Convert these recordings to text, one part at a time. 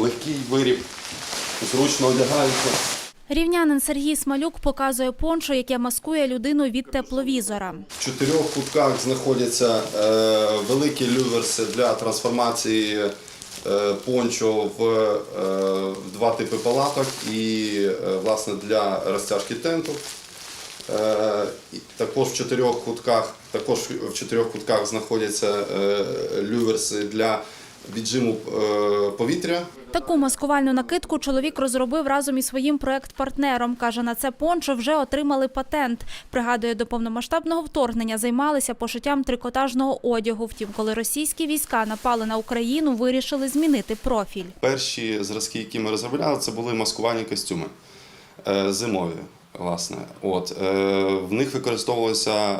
Легкий виріб, зручно одягається. Рівнянин Сергій Смалюк показує пончо, яке маскує людину від тепловізора. В чотирьох кутках знаходяться е, великі люверси для трансформації е, пончо в, е, два типи палаток і власне для розтяжки тенту. Також в чотирьох кутках, також в чотирьох кутках знаходяться люверси для віджиму е, повітря. Таку маскувальну накидку чоловік розробив разом із своїм проект-партнером. Каже, на це пончо вже отримали патент. Пригадує, до повномасштабного вторгнення займалися пошиттям трикотажного одягу. Втім, коли російські війська напали на Україну, вирішили змінити профіль. Перші зразки, які ми розробляли, це були маскувальні костюми е, зимові. Власне, от е, в них використовувалася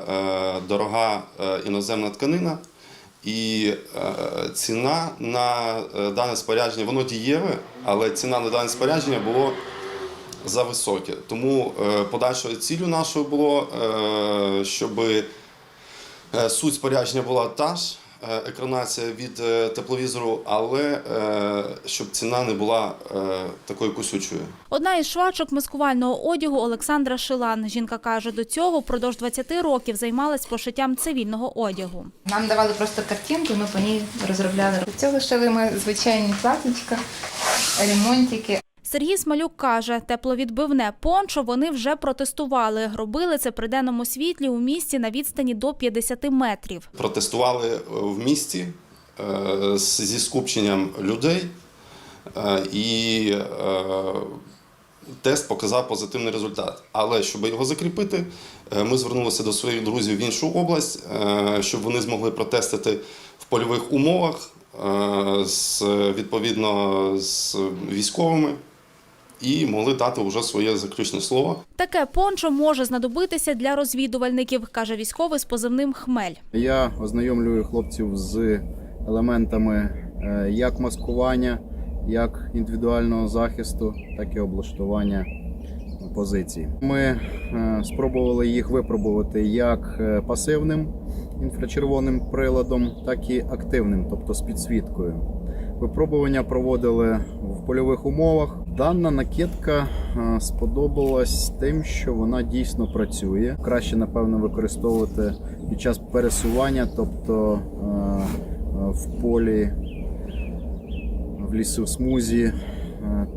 дорога іноземна тканина, і е, ціна на е, дане спорядження, воно дієве, але ціна на дане спорядження було за високе. Тому е, подальшою ціллю нашою було, щоб суть спорядження була та ж. Е, Екранація від е, тепловізору, але е, щоб ціна не була такою кусючою. Одна із швачок маскувального одягу Олександра Шилан. Жінка каже, до цього впродовж 20 років займалась пошиттям цивільного одягу. Нам давали просто картинку, ми по ній розробляли. До цього шили ми звичайні платічка, ремонтики. Сергій Смалюк каже, тепловідбивне пончо вони вже протестували. Робили це при денному світлі у місті на відстані до 50 метрів. Протестували е, в місті е, зі скупченням людей, е, і тест показав позитивний результат. Але щоб його закріпити, ми звернулися до своїх друзів в іншу область, щоб вони змогли протестити в польових умовах відповідно з військовими. І могли дати вже своє заключне слово. Таке пончо може знадобитися для розвідувальників, каже військовий з позивним Хмель. Я ознайомлюю хлопців з елементами е, як маскування, як індивідуального захисту, так і облаштування позицій. Ми е, спробували їх випробувати як е, пасивним інфрачервоним приладом, так і активним, тобто з підсвіткою. Випробування проводили в польових умовах. Дана накидка е, сподобалась тим, що вона дійсно працює. Краще, напевно, використовувати під час пересування, тобто е, е, в полі, в лісу смузі,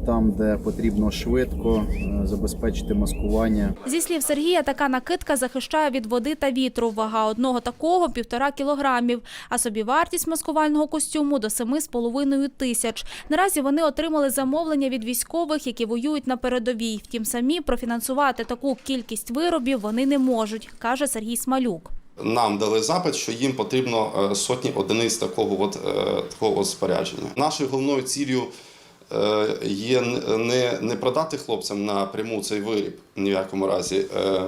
там, де потрібно швидко е, забезпечити маскування. Зі слів Сергія, така накидка захищає від води та вітру. Вага одного такого – півтора кілограмів, а собівартість маскувального костюму – до семи з половиною тисяч. Наразі вони отримали замовлення від військових, які воюють на передовій. Втім, самі профінансувати таку кількість виробів вони не можуть, каже Сергій Смалюк. Нам дали запит, що їм потрібно е, сотні одиниць такого от, е, такого от спорядження. Нашою головною ціллю е, є не, не продати хлопцям напряму цей виріб ні в якому разі. Е,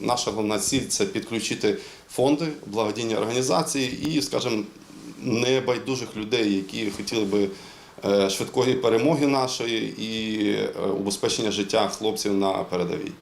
Наша головна ціль це підключити фонди, благодійні організації і, скажімо, небайдужих людей, які хотіли би е, швидкої перемоги нашої і е, убезпечення життя хлопців на передовій.